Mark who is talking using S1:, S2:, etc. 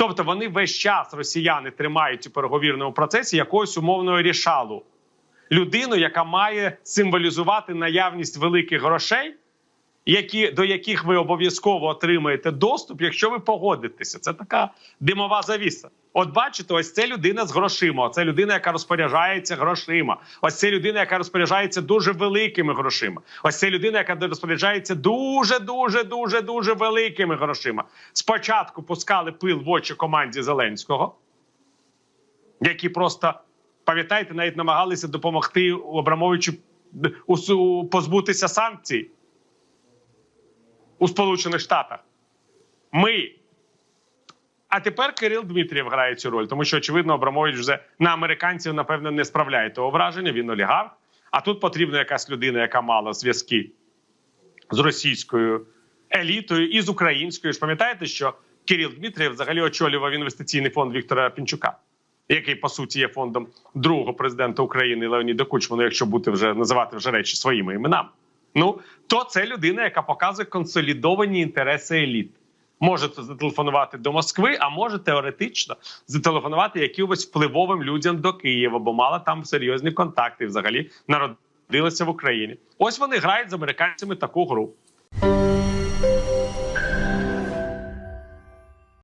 S1: Тобто вони весь час росіяни тримають у переговірному процесі якогось умовного рішалу. Людину, яка має символізувати наявність великих грошей, які, до яких ви обов'язково отримаєте доступ, якщо ви погодитеся. Це така димова завіса. От бачите, ось це людина з грошима. Це людина, яка розпоряджається грошима. Ось це людина, яка розпоряджається дуже великими грошима. Ось це людина, яка розпоряджається дуже, дуже, дуже, дуже великими грошима. Спочатку пускали пил в очі команді Зеленського, які просто пам'ятаєте, навіть намагалися допомогти Абрамовичу позбутися санкцій у Сполучених Штатах. Ми. А тепер Кирил Дмитрієв грає цю роль, тому що, очевидно, Абрамович вже на американців, напевно, не справляє того враження. Він олігарх. А тут потрібна якась людина, яка мала зв'язки з російською елітою і з українською. Ж пам'ятаєте, що Кирил Дмитрієв взагалі очолював інвестиційний фонд Віктора Пінчука, який по суті є фондом другого президента України Леоніда Кучмана, якщо бути вже називати вже речі своїми іменами. Ну то це людина, яка показує консолідовані інтереси еліт. Можете зателефонувати до Москви, а може теоретично зателефонувати якимось впливовим людям до Києва, бо мала там серйозні контакти. Взагалі народилася в Україні. Ось вони грають з американцями таку гру.